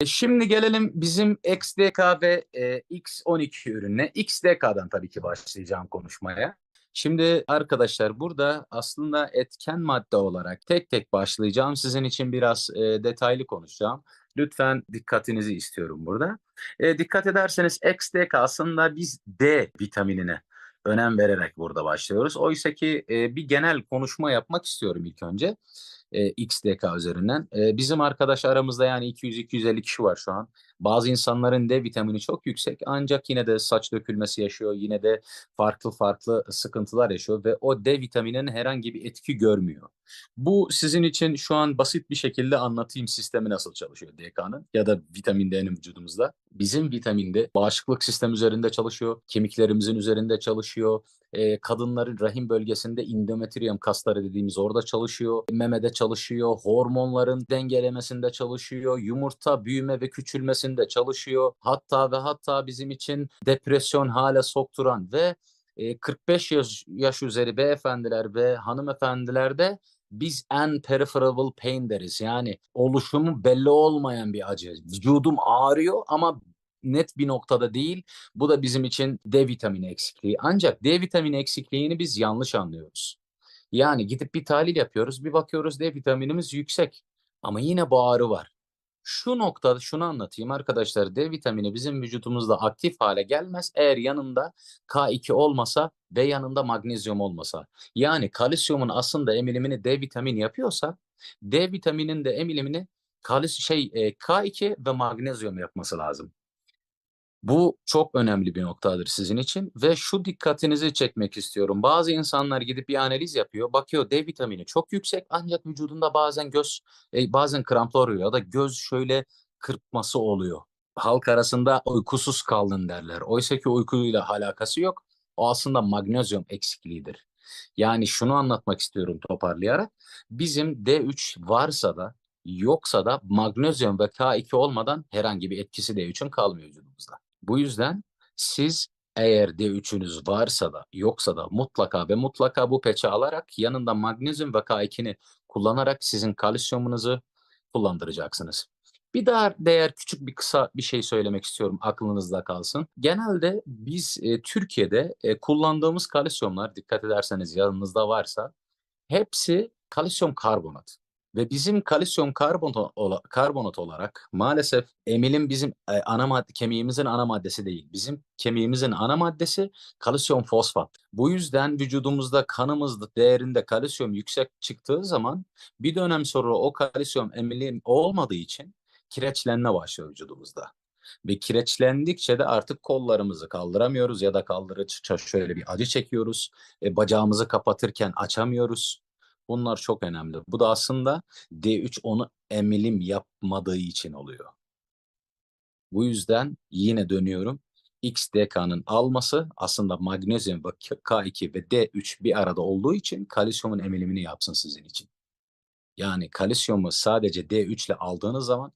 E, Şimdi gelelim bizim XDK ve e, X12 ürününe. XDK'dan tabii ki başlayacağım konuşmaya. Şimdi arkadaşlar burada aslında etken madde olarak tek tek başlayacağım. Sizin için biraz e, detaylı konuşacağım. Lütfen dikkatinizi istiyorum burada. E, dikkat ederseniz XDK aslında biz D vitaminine önem vererek burada başlıyoruz. Oysa ki e, bir genel konuşma yapmak istiyorum ilk önce e, XDK üzerinden. E, bizim arkadaş aramızda yani 200-250 kişi var şu an. Bazı insanların D vitamini çok yüksek ancak yine de saç dökülmesi yaşıyor. Yine de farklı farklı sıkıntılar yaşıyor ve o D vitamininin herhangi bir etki görmüyor. Bu sizin için şu an basit bir şekilde anlatayım sistemi nasıl çalışıyor DK'nın ya da vitamin D'nin vücudumuzda. Bizim vitamin D bağışıklık sistemi üzerinde çalışıyor, kemiklerimizin üzerinde çalışıyor, e, kadınların rahim bölgesinde endometrium kasları dediğimiz orada çalışıyor. Memede çalışıyor. Hormonların dengelemesinde çalışıyor. Yumurta büyüme ve küçülmesinde çalışıyor. Hatta ve hatta bizim için depresyon hale sokturan ve e, 45 yaş, yaş üzeri beyefendiler ve hanımefendilerde biz en peripheral pain deriz. Yani oluşumu belli olmayan bir acı. Vücudum ağrıyor ama net bir noktada değil. Bu da bizim için D vitamini eksikliği. Ancak D vitamini eksikliğini biz yanlış anlıyoruz. Yani gidip bir tahlil yapıyoruz, bir bakıyoruz D vitaminimiz yüksek ama yine bu ağrı var. Şu noktada şunu anlatayım arkadaşlar. D vitamini bizim vücudumuzda aktif hale gelmez eğer yanında K2 olmasa ve yanında magnezyum olmasa. Yani kalsiyumun aslında emilimini D vitamini yapıyorsa D vitamininin de emilimini kalis şey e, K2 ve magnezyum yapması lazım. Bu çok önemli bir noktadır sizin için ve şu dikkatinizi çekmek istiyorum. Bazı insanlar gidip bir analiz yapıyor, bakıyor D vitamini çok yüksek ancak vücudunda bazen göz e, bazen kramplar oluyor ya da göz şöyle kırpması oluyor. Halk arasında uykusuz kaldın derler. Oysa ki uykuyla alakası yok. O aslında magnezyum eksikliğidir. Yani şunu anlatmak istiyorum toparlayarak. Bizim D3 varsa da yoksa da magnezyum ve K2 olmadan herhangi bir etkisi D3'ün kalmıyor vücudumuzda. Bu yüzden siz eğer D3'ünüz varsa da yoksa da mutlaka ve mutlaka bu peçe alarak yanında magnezyum ve K2'ni kullanarak sizin kalsiyumunuzu kullandıracaksınız. Bir daha değer küçük bir kısa bir şey söylemek istiyorum aklınızda kalsın. Genelde biz e, Türkiye'de e, kullandığımız kalsiyumlar dikkat ederseniz yanınızda varsa hepsi kalsiyum karbonat. Ve bizim kalsiyum karbonat, ola, karbonat olarak maalesef emilin bizim e, ana madde kemiğimizin ana maddesi değil. Bizim kemiğimizin ana maddesi kalsiyum fosfat. Bu yüzden vücudumuzda kanımızda değerinde kalsiyum yüksek çıktığı zaman bir dönem sonra o kalsiyum emilim olmadığı için kireçlenme başlıyor vücudumuzda. Ve kireçlendikçe de artık kollarımızı kaldıramıyoruz ya da kaldırıcı şöyle bir acı çekiyoruz. E, bacağımızı kapatırken açamıyoruz. Bunlar çok önemli. Bu da aslında D3 onu emilim yapmadığı için oluyor. Bu yüzden yine dönüyorum. XDK'nın alması aslında magnezyum ve K2 ve D3 bir arada olduğu için kalsiyumun emilimini yapsın sizin için. Yani kalsiyumu sadece D3 ile aldığınız zaman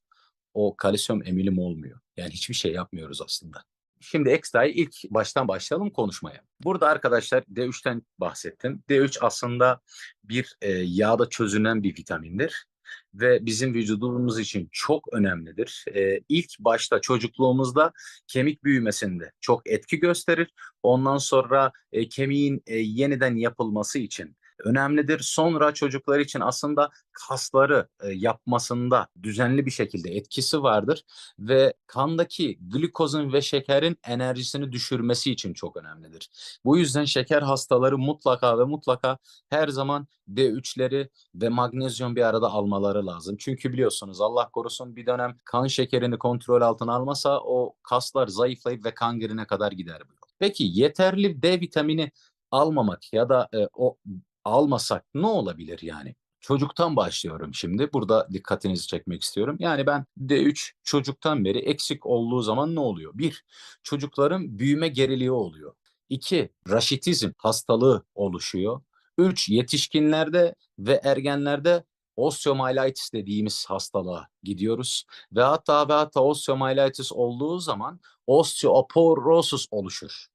o kalsiyum emilim olmuyor. Yani hiçbir şey yapmıyoruz aslında. Şimdi Exda'yı ilk baştan başlayalım konuşmaya. Burada arkadaşlar D3'ten bahsettim. D3 aslında bir e, yağda çözünen bir vitamindir ve bizim vücudumuz için çok önemlidir. E, ilk başta çocukluğumuzda kemik büyümesinde çok etki gösterir. Ondan sonra e, kemiğin e, yeniden yapılması için önemlidir. Sonra çocuklar için aslında kasları e, yapmasında düzenli bir şekilde etkisi vardır ve kandaki glukozun ve şekerin enerjisini düşürmesi için çok önemlidir. Bu yüzden şeker hastaları mutlaka ve mutlaka her zaman D3'leri ve magnezyum bir arada almaları lazım. Çünkü biliyorsunuz Allah korusun bir dönem kan şekerini kontrol altına almasa o kaslar zayıflayıp ve kangrine kadar gider. Peki yeterli D vitamini almamak ya da e, o almasak ne olabilir yani? Çocuktan başlıyorum şimdi. Burada dikkatinizi çekmek istiyorum. Yani ben D3 çocuktan beri eksik olduğu zaman ne oluyor? Bir, çocukların büyüme geriliği oluyor. İki, raşitizm hastalığı oluşuyor. Üç, yetişkinlerde ve ergenlerde osteomyelitis dediğimiz hastalığa gidiyoruz. Ve hatta ve hatta osteomyelitis olduğu zaman osteoporosis oluşur.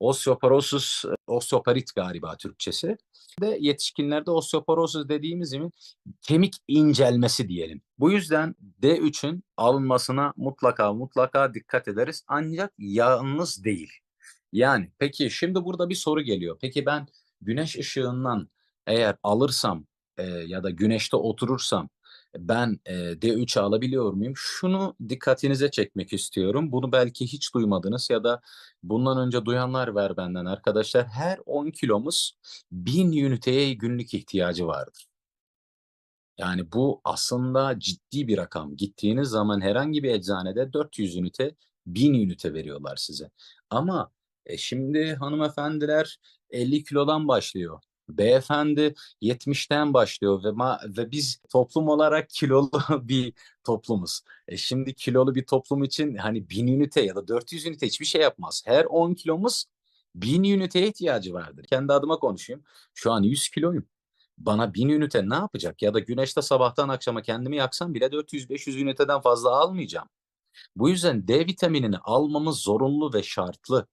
Osteoporosis, osteoparit galiba Türkçesi. De yetişkinlerde osteoporosis dediğimiz gibi kemik incelmesi diyelim. Bu yüzden D3'ün alınmasına mutlaka mutlaka dikkat ederiz. Ancak yalnız değil. Yani peki şimdi burada bir soru geliyor. Peki ben güneş ışığından eğer alırsam e, ya da güneşte oturursam ben e, D3 alabiliyor muyum? Şunu dikkatinize çekmek istiyorum. Bunu belki hiç duymadınız ya da bundan önce duyanlar var benden arkadaşlar. Her 10 kilomuz 1000 üniteye günlük ihtiyacı vardır. Yani bu aslında ciddi bir rakam. Gittiğiniz zaman herhangi bir eczanede 400 ünite, 1000 ünite veriyorlar size. Ama e, şimdi hanımefendiler 50 kilodan başlıyor. Beyefendi 70'ten başlıyor ve ma ve biz toplum olarak kilolu bir toplumuz. E şimdi kilolu bir toplum için hani 1000 ünite ya da 400 ünite hiçbir şey yapmaz. Her 10 kilomuz 1000 üniteye ihtiyacı vardır. Kendi adıma konuşayım. Şu an 100 kiloyum. Bana 1000 ünite ne yapacak? Ya da güneşte sabahtan akşama kendimi yaksam bile 400-500 üniteden fazla almayacağım. Bu yüzden D vitaminini almamız zorunlu ve şartlı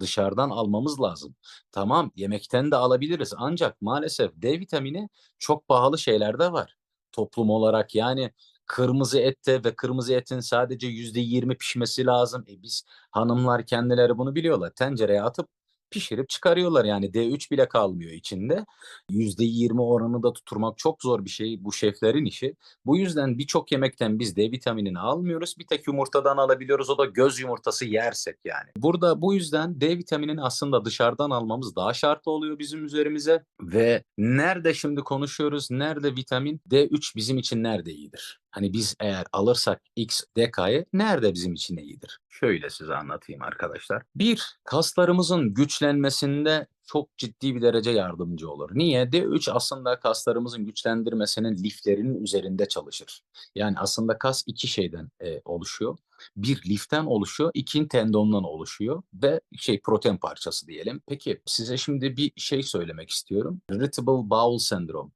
dışarıdan almamız lazım. Tamam yemekten de alabiliriz ancak maalesef D vitamini çok pahalı şeylerde var. Toplum olarak yani kırmızı ette ve kırmızı etin sadece yüzde yirmi pişmesi lazım. E biz hanımlar kendileri bunu biliyorlar. Tencereye atıp pişirip çıkarıyorlar yani D3 bile kalmıyor içinde. %20 oranı da tutturmak çok zor bir şey bu şeflerin işi. Bu yüzden birçok yemekten biz D vitaminini almıyoruz. Bir tek yumurtadan alabiliyoruz o da göz yumurtası yersek yani. Burada bu yüzden D vitaminini aslında dışarıdan almamız daha şart oluyor bizim üzerimize ve nerede şimdi konuşuyoruz nerede vitamin D3 bizim için nerede iyidir? Hani biz eğer alırsak X dekayı nerede bizim için iyidir? Şöyle size anlatayım arkadaşlar. Bir, kaslarımızın güçlenmesinde çok ciddi bir derece yardımcı olur. Niye? D3 aslında kaslarımızın güçlendirmesinin liflerinin üzerinde çalışır. Yani aslında kas iki şeyden e, oluşuyor. Bir liften oluşuyor, iki tendondan oluşuyor ve şey protein parçası diyelim. Peki size şimdi bir şey söylemek istiyorum. Irritable bowel syndrome.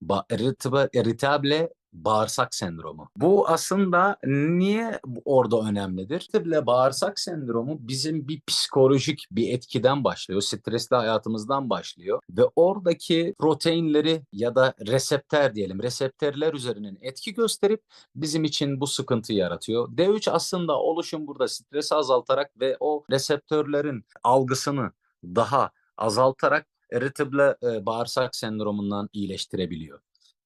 Ba irritable, irritable bağırsak sendromu. Bu aslında niye orada önemlidir? Tüple bağırsak sendromu bizim bir psikolojik bir etkiden başlıyor. Stresli hayatımızdan başlıyor ve oradaki proteinleri ya da reseptör diyelim reseptörler üzerinin etki gösterip bizim için bu sıkıntı yaratıyor. D3 aslında oluşum burada stresi azaltarak ve o reseptörlerin algısını daha azaltarak irritable e, bağırsak sendromundan iyileştirebiliyor.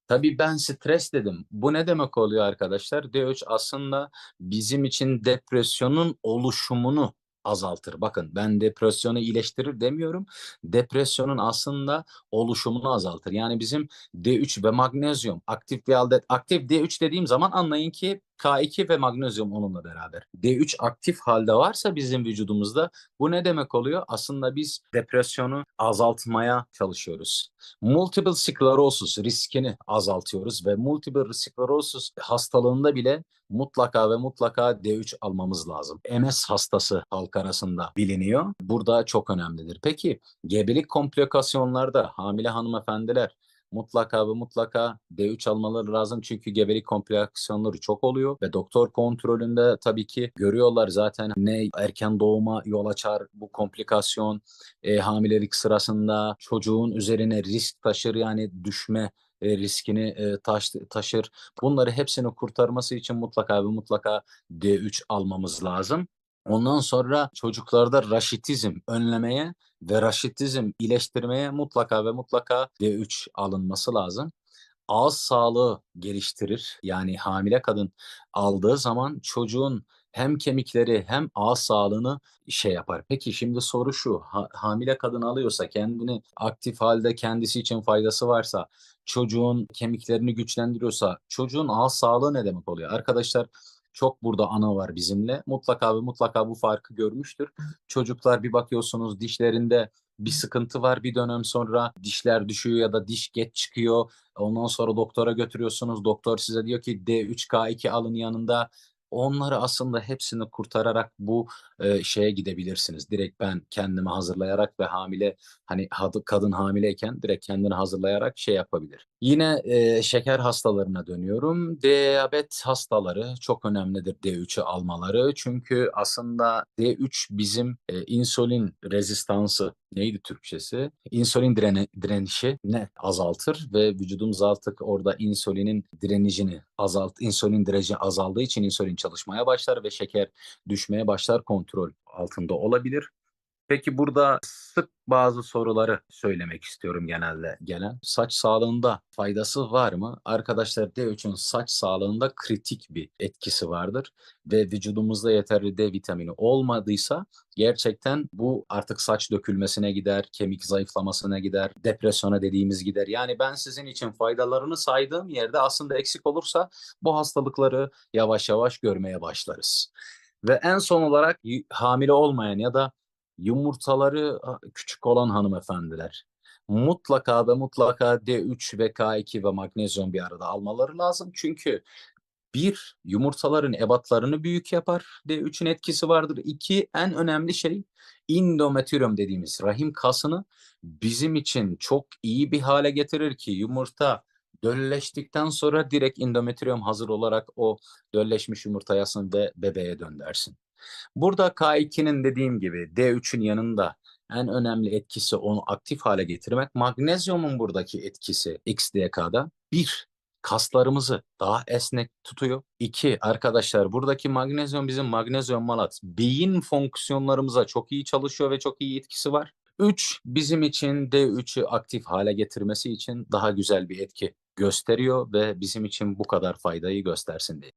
Tabii ben stres dedim. Bu ne demek oluyor arkadaşlar? D3 aslında bizim için depresyonun oluşumunu azaltır. Bakın ben depresyonu iyileştirir demiyorum. Depresyonun aslında oluşumunu azaltır. Yani bizim D3 ve magnezyum aktif halde aktif D3 dediğim zaman anlayın ki K2 ve magnezyum onunla beraber. D3 aktif halde varsa bizim vücudumuzda bu ne demek oluyor? Aslında biz depresyonu azaltmaya çalışıyoruz. Multiple sklerosis riskini azaltıyoruz ve multiple sklerosis hastalığında bile mutlaka ve mutlaka D3 almamız lazım. MS hastası halk arasında biliniyor. Burada çok önemlidir. Peki gebelik komplikasyonlarda hamile hanımefendiler mutlaka ve mutlaka D3 almaları lazım çünkü gebelik komplikasyonları çok oluyor ve doktor kontrolünde tabii ki görüyorlar zaten ne erken doğuma yol açar bu komplikasyon e, hamilelik sırasında çocuğun üzerine risk taşır yani düşme e, riskini e, taş, taşır. Bunları hepsini kurtarması için mutlaka ve mutlaka D3 almamız lazım. Ondan sonra çocuklarda raşitizm önlemeye ve raşitizm iyileştirmeye mutlaka ve mutlaka D3 alınması lazım. Ağız sağlığı geliştirir. Yani hamile kadın aldığı zaman çocuğun hem kemikleri hem ağız sağlığını şey yapar. Peki şimdi soru şu. Ha, hamile kadın alıyorsa kendini aktif halde kendisi için faydası varsa çocuğun kemiklerini güçlendiriyorsa çocuğun ağız sağlığı ne demek oluyor? Arkadaşlar çok burada ana var bizimle. Mutlaka ve mutlaka bu farkı görmüştür. Çocuklar bir bakıyorsunuz dişlerinde bir sıkıntı var bir dönem sonra dişler düşüyor ya da diş geç çıkıyor. Ondan sonra doktora götürüyorsunuz. Doktor size diyor ki D3K2 alın yanında onları aslında hepsini kurtararak bu, eee, şeye gidebilirsiniz. Direkt ben kendimi hazırlayarak ve hamile, hani, kadın hamileyken direkt kendini hazırlayarak şey yapabilir. Yine, eee, şeker hastalarına dönüyorum. Diyabet hastaları çok önemlidir D3'ü almaları. Çünkü aslında D3 bizim, eee, insülin rezistansı neydi Türkçesi? İnsülin direne direnişi ne azaltır ve vücudumuz artık orada insülinin direnicini azalt insülin direci azaldığı için insülin çalışmaya başlar ve şeker düşmeye başlar, kontrol altında olabilir. Peki burada sık bazı soruları söylemek istiyorum genelde gelen. Saç sağlığında faydası var mı? Arkadaşlar D3'ün saç sağlığında kritik bir etkisi vardır ve vücudumuzda yeterli D vitamini olmadıysa gerçekten bu artık saç dökülmesine gider, kemik zayıflamasına gider, depresyona dediğimiz gider. Yani ben sizin için faydalarını saydığım yerde aslında eksik olursa bu hastalıkları yavaş yavaş görmeye başlarız. Ve en son olarak hamile olmayan ya da yumurtaları küçük olan hanımefendiler mutlaka ve mutlaka D3 ve K2 ve magnezyum bir arada almaları lazım. Çünkü 1 yumurtaların ebatlarını büyük yapar. D3'ün etkisi vardır. 2 en önemli şey endometrium dediğimiz rahim kasını bizim için çok iyi bir hâle getirir ki yumurta dölleştikten sonra direkt endometrium hazır olarak o dölleşmiş yumurtayasın ve bebeğe döndersin. Burada K2'nin dediğim gibi D3'ün yanında en önemli etkisi onu aktif hâle getirmek. Magnezyumun buradaki etkisi XDK'da 1 kaslarımızı daha esnek tutuyor. 2 arkadaşlar buradaki magnezyum bizim magnezyum malat beyin fonksiyonlarımıza çok iyi çalışıyor ve çok iyi etkisi var. 3 bizim için D3'ü aktif hâle getirmesi için daha güzel bir etki gösteriyor ve bizim için bu kadar faydayı göstersin diye.